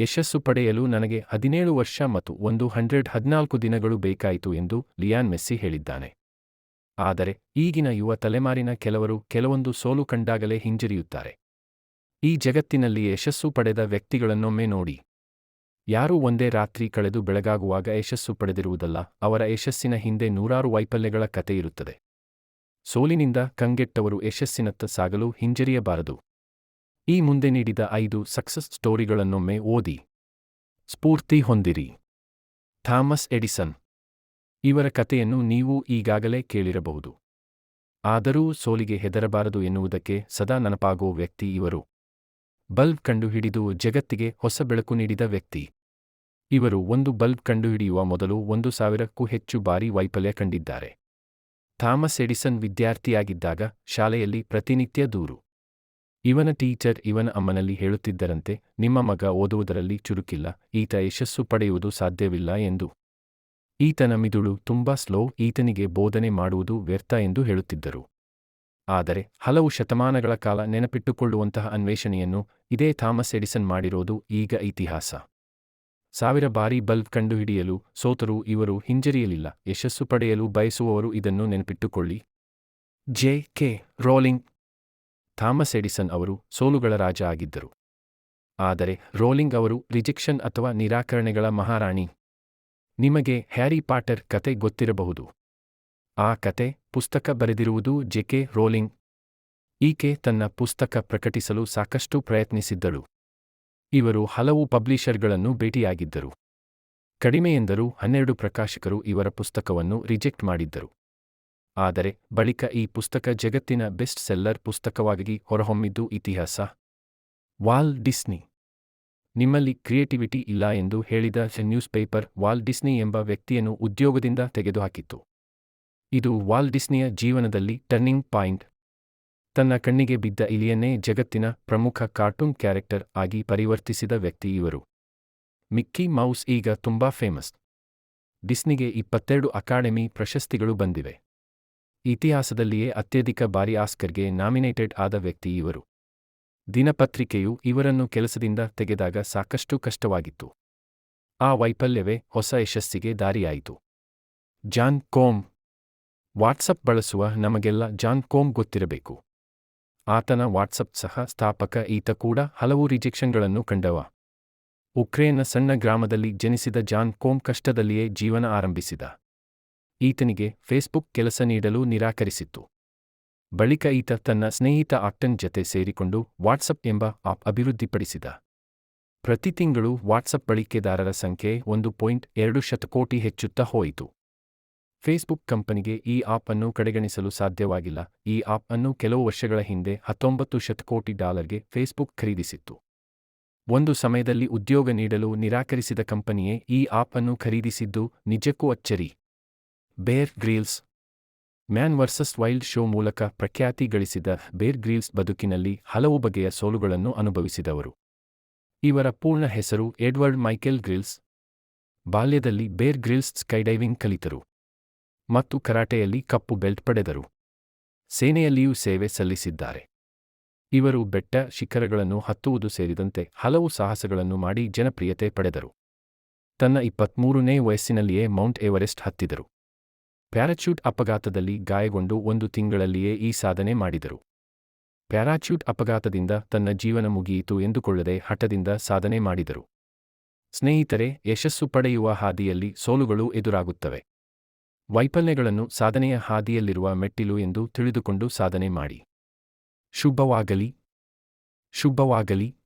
ಯಶಸ್ಸು ಪಡೆಯಲು ನನಗೆ ಹದಿನೇಳು ವರ್ಷ ಮತ್ತು ಒಂದು ಹಂಡ್ರೆಡ್ ಹದಿನಾಲ್ಕು ದಿನಗಳು ಬೇಕಾಯಿತು ಎಂದು ಲಿಯಾನ್ ಮೆಸ್ಸಿ ಹೇಳಿದ್ದಾನೆ. ಆದರೆ ಈಗಿನ ಯುವ ತಲೆಮಾರಿನ ಕೆಲವರು ಕೆಲವೊಂದು ಸೋಲು ಕಂಡಾಗಲೇ ಹಿಂಜರಿಯುತ್ತಾರೆ. ಈ ಜಗತ್ತಿನಲ್ಲಿ ಯಶಸ್ಸು ಪಡೆದ ವ್ಯಕ್ತಿಗಳನ್ನೊಮ್ಮೆ ನೋಡಿ. ಯಾರೂ ಒಂದೇ ರಾತ್ರಿ ಕಳೆದು ಬೆಳಗಾಗುವಾಗ ಯಶಸ್ಸು ಪಡೆದಿರುವುದಲ್ಲ, ಅವರ ಯಶಸ್ಸಿನ ಹಿಂದೆ ನೂರಾರು ವೈಫಲ್ಯಗಳ ಕಥೆಯಿರುತ್ತದೆ. ಸೋಲಿನಿಂದ ಕಂಗೆಟ್ಟವರು ಯಶಸ್ಸಿನತ್ತ ಸಾಗಲು ಹಿಂಜರಿಯಬಾರದು. ಈ ಮುಂದೆ ನೀಡಿದ ಐದು ಸಕ್ಸಸ್ ಸ್ಟೋರಿಗಳನ್ನೊಮ್ಮೆ ಓದಿ. ಸ್ಫೂರ್ತಿ ಹೊಂದಿರಿ. Thomas Edison. ಇವರ ಕಥೆಯನ್ನು ನೀವು ಈಗಾಗಲೇ ಕೇಳಿರಬಹುದು. ಆದರೂ ಸೋಲಿಗೆ ಹೆದರಬಾರದು ಎನ್ನುವುದಕ್ಕೆ ಸದಾ ನೆನಪಾಗೋ ವ್ಯಕ್ತಿ ಇವರು. ಬಲ್ಬ್ ಕಂಡುಹಿಡಿದು ಜಗತ್ತಿಗೆ ಹೊಸ ಬೆಳಕು ನೀಡಿದ ವ್ಯಕ್ತಿ. ಇವರು ಒಂದು ಬಲ್ಬ್ ಕಂಡುಹಿಡಿಯುವ ಮೊದಲು ಒಂದು ಸಾವಿರಕ್ಕೂ ಹೆಚ್ಚು ಬಾರಿ ವೈಫಲ್ಯ ಕಂಡಿದ್ದಾರೆ. ಥಾಮಸ್ ಎಡಿಸನ್ ವಿದ್ಯಾರ್ಥಿಯಾಗಿದ್ದಾಗ ಶಾಲೆಯಲ್ಲಿ ಪ್ರತಿನಿತ್ಯ ದೂರು. ಇವನ ಟೀಚರ್ ಇವನ ಅಮ್ಮನಲ್ಲಿ ಹೇಳುತ್ತಿದ್ದರಂತೆ, ನಿಮ್ಮ ಮಗ ಓದುವುದರಲ್ಲಿ ಚುರುಕಿಲ್ಲ, ಈತ ಯಶಸ್ಸು ಪಡೆಯುವುದು ಸಾಧ್ಯವಿಲ್ಲ ಎಂದು. ಈತನ ಮಿದುಳು ತುಂಬಾ ಸ್ಲೋ, ಈತನಿಗೆ ಬೋಧನೆ ಮಾಡುವುದು ವ್ಯರ್ಥ ಎಂದು ಹೇಳುತ್ತಿದ್ದರು. ಆದರೆ, ಹಲವು ಶತಮಾನಗಳ ಕಾಲ ನೆನಪಿಟ್ಟುಕೊಳ್ಳುವಂತಹ ಅನ್ವೇಷಣೆಯನ್ನು ಇದೇ ಥಾಮಸ್ ಎಡಿಸನ್ ಮಾಡಿರೋದು ಈಗ ಇತಿಹಾಸ. ಸಾವಿರ ಬಾರಿ ಬಲ್ಬ್ ಕಂಡುಹಿಡಿಯಲು ಸೋತರೂ ಇವರು ಹಿಂಜರಿಯಲಿಲ್ಲ, ಯಶಸ್ಸು ಪಡೆಯಲು ಬಯಸುವವರು ಇದನ್ನು ನೆನಪಿಟ್ಟುಕೊಳ್ಳಿ. J K Rowling Thomas Edison ಅವರು ಸೋಲುಗಳ ರಾಜ ಆಗಿದ್ದರು. ಆದರೆ ರೋಲಿಂಗ್ ಅವರು ರಿಜೆಕ್ಷನ್ ಅಥವಾ ನಿರಾಕರಣೆಗಳ ಮಹಾರಾಣಿ. ನಿಮಗೆ ಹ್ಯಾರಿ ಪಾಟರ್ ಕತೆ ಗೊತ್ತಿರಬಹುದು. ಆ ಕತೆ ಪುಸ್ತಕ ಬರೆದಿರುವುದು ಜೆಕೆ ರೋಲಿಂಗ್. ಈಕೆ ತನ್ನ ಪುಸ್ತಕ ಪ್ರಕಟಿಸಲು ಸಾಕಷ್ಟು ಪ್ರಯತ್ನಿಸಿದ್ದಳು. ಇವರು ಹಲವು ಪಬ್ಲಿಷರ್ಗಳನ್ನು ಭೇಟಿಯಾಗಿದ್ದರು. ಕಡಿಮೆಯೆಂದರೂ ಹನ್ನೆರಡು ಪ್ರಕಾಶಕರು ಇವರ ಪುಸ್ತಕವನ್ನು ರಿಜೆಕ್ಟ್ ಮಾಡಿದ್ದರು. ಆದರೆ ಬಳಿಕ ಈ ಪುಸ್ತಕ ಜಗತ್ತಿನ ಬೆಸ್ಟ್ ಸೆಲ್ಲರ್ ಪುಸ್ತಕವಾಗಿ ಹೊರಹೊಮ್ಮಿದ್ದು ಇತಿಹಾಸ. Wall Disney. ನಿಮ್ಮಲ್ಲಿ ಕ್ರಿಯೇಟಿವಿಟಿ ಇಲ್ಲ ಎಂದು ಹೇಳಿದ ನ್ಯೂಸ್ ಪೇಪರ್ ವಾಲ್ ಡಿಸ್ನಿ ಎಂಬ ವ್ಯಕ್ತಿಯನ್ನು ಉದ್ಯೋಗದಿಂದ ತೆಗೆದುಹಾಕಿತ್ತು. ಇದು ವಾಲ್ ಡಿಸ್ನಿಯ ಜೀವನದಲ್ಲಿ ಟರ್ನಿಂಗ್ ಪಾಯಿಂಟ್. ತನ್ನ ಕಣ್ಣಿಗೆ ಬಿದ್ದ ಇಲಿಯನ್ನೇ ಜಗತ್ತಿನ ಪ್ರಮುಖ ಕಾರ್ಟೂನ್ ಕ್ಯಾರೆಕ್ಟರ್ ಆಗಿ ಪರಿವರ್ತಿಸಿದ ವ್ಯಕ್ತಿ ಇವರು. ಮಿಕ್ಕಿ ಮೌಸ್ ಈಗ ತುಂಬಾ ಫೇಮಸ್. ಡಿಸ್ನಿಗೆ ಇಪ್ಪತ್ತೆರಡು ಅಕಾಡೆಮಿ ಪ್ರಶಸ್ತಿಗಳು ಬಂದಿವೆ. ಇತಿಹಾಸದಲ್ಲಿಯೇ ಅತ್ಯಧಿಕ ಬಾರಿ ಆಸ್ಕರ್ಗೆ ನಾಮಿನೇಟೆಡ್ ಆದ ವ್ಯಕ್ತಿ ಇವರು. ದಿನಪತ್ರಿಕೆಯು ಇವರನ್ನು ಕೆಲಸದಿಂದ ತೆಗೆದಾಗ ಸಾಕಷ್ಟು ಕಷ್ಟವಾಗಿತ್ತು. ಆ ವೈಫಲ್ಯವೇ ಹೊಸ ಯಶಸ್ಸಿಗೆ ದಾರಿಯಾಯಿತು. ಜಾನ್ ಕೋಮ್. ವಾಟ್ಸಪ್ ಬಳಸುವ ನಮಗೆಲ್ಲ ಜಾನ್ ಕೋಮ್ ಗೊತ್ತಿರಬೇಕು. ಆತನ ವಾಟ್ಸಪ್ ಸಹ ಸ್ಥಾಪಕ ಈತ ಕೂಡ ಹಲವು ರಿಜೆಕ್ಷನ್ಗಳನ್ನು ಕಂಡವ. ಉಕ್ರೇನ್ನ ಸಣ್ಣ ಗ್ರಾಮದಲ್ಲಿ ಜನಿಸಿದ ಜಾನ್ ಕೋಮ್ ಕಷ್ಟದಲ್ಲಿಯೇ ಜೀವನ ಆರಂಭಿಸಿದ. ಈತನಿಗೆ ಫೇಸ್ಬುಕ್ ಕೆಲಸ ನೀಡಲು ನಿರಾಕರಿಸಿತ್ತು. ಬಳಿಕ ಈತ ತನ್ನ ಸ್ನೇಹಿತ ಆಕ್ಟನ್ ಜತೆ ಸೇರಿಕೊಂಡು ವಾಟ್ಸಪ್ ಎಂಬ ಆಪ್ ಅಭಿವೃದ್ಧಿಪಡಿಸಿದ. ಪ್ರತಿ ತಿಂಗಳು ವಾಟ್ಸಪ್ ಬಳಕೆದಾರರ ಸಂಖ್ಯೆ ಒಂದು ಪಾಯಿಂಟ್ ಎರಡು ಶತಕೋಟಿ ಹೆಚ್ಚುತ್ತಾ ಹೋಯಿತು. ಫೇಸ್ಬುಕ್ ಕಂಪನಿಗೆ ಈ ಆಪ್ ಅನ್ನು ಕಡೆಗಣಿಸಲು ಸಾಧ್ಯವಾಗಿಲ್ಲ. ಈ ಆಪ್ ಅನ್ನು ಕೆಲವು ವರ್ಷಗಳ ಹಿಂದೆ ಹತ್ತೊಂಬತ್ತು ಶತಕೋಟಿ ಡಾಲರ್ಗೆ ಫೇಸ್ಬುಕ್ ಖರೀದಿಸಿತ್ತು. ಒಂದು ಸಮಯದಲ್ಲಿ ಉದ್ಯೋಗ ನೀಡಲು ನಿರಾಕರಿಸಿದ ಕಂಪನಿಯೇ ಈ ಆಪ್ ಅನ್ನು ಖರೀದಿಸಿದ್ದು ನಿಜಕ್ಕೂ ಅಚ್ಚರಿ. Bear Grylls Man versus Wild show ಮೂಲಕ ಪ್ರಖ್ಯಾತಿ ಗಳಿಸಿದ ಬೇರ್ ಗ್ರೀಲ್ಸ್ ಬದುಕಿನಲ್ಲಿ ಹಲವು ಬಗೆಯ ಸೋಲುಗಳನ್ನು ಅನುಭವಿಸಿದವರು. ಇವರ ಪೂರ್ಣ ಹೆಸರು ಎಡ್ವರ್ಡ್ ಮೈಕೆಲ್ ಗ್ರಿಲ್ಸ್. ಬಾಲ್ಯದಲ್ಲಿ ಬೇರ್ ಗ್ರಿಲ್ಸ್ ಸ್ಕೈಡೈವಿಂಗ್ ಕಲಿತರು. ಮತ್ತು ಕರಾಟೆಯಲ್ಲಿ ಕಪ್ಪು ಬೆಲ್ಟ್ ಪಡೆದರು. ಸೇನೆಯಲ್ಲಿಯೂ ಸೇವೆ ಸಲ್ಲಿಸಿದ್ದಾರೆ. ಇವರು ಬೆಟ್ಟ, ಶಿಖರಗಳನ್ನು ಹತ್ತುವುದು ಸೇರಿದಂತೆ ಹಲವು ಸಾಹಸಗಳನ್ನು ಮಾಡಿ ಜನಪ್ರಿಯತೆ ಪಡೆದರು. ತನ್ನ ಇಪ್ಪತ್ಮೂರನೇ ವಯಸ್ಸಿನಲ್ಲಿಯೇ ಮೌಂಟ್ ಎವರೆಸ್ಟ್ ಹತ್ತಿದರು. ಪ್ಯಾರಾಚ್ಯೂಟ್ ಅಪಘಾತದಲ್ಲಿ ಗಾಯಗೊಂಡು ಒಂದು ತಿಂಗಳಲ್ಲಿಯೇ ಈ ಸಾಧನೆ ಮಾಡಿದರು. ಪ್ಯಾರಾಚ್ಯೂಟ್ ಅಪಘಾತದಿಂದ ತನ್ನ ಜೀವನ ಮುಗಿಯಿತು ಎಂದುಕೊಳ್ಳದೆ ಹಠದಿಂದ ಸಾಧನೆ ಮಾಡಿದರು. ಸ್ನೇಹಿತರೆ, ಯಶಸ್ಸು ಪಡೆಯುವ ಹಾದಿಯಲ್ಲಿ ಸೋಲುಗಳು ಎದುರಾಗುತ್ತವೆ. ವೈಫಲ್ಯಗಳನ್ನು ಸಾಧನೆಯ ಹಾದಿಯಲ್ಲಿರುವ ಮೆಟ್ಟಿಲು ಎಂದು ತಿಳಿದುಕೊಂಡು ಸಾಧನೆ ಮಾಡಿ. ಶುಭವಾಗಲಿ. ಶುಭವಾಗಲಿ.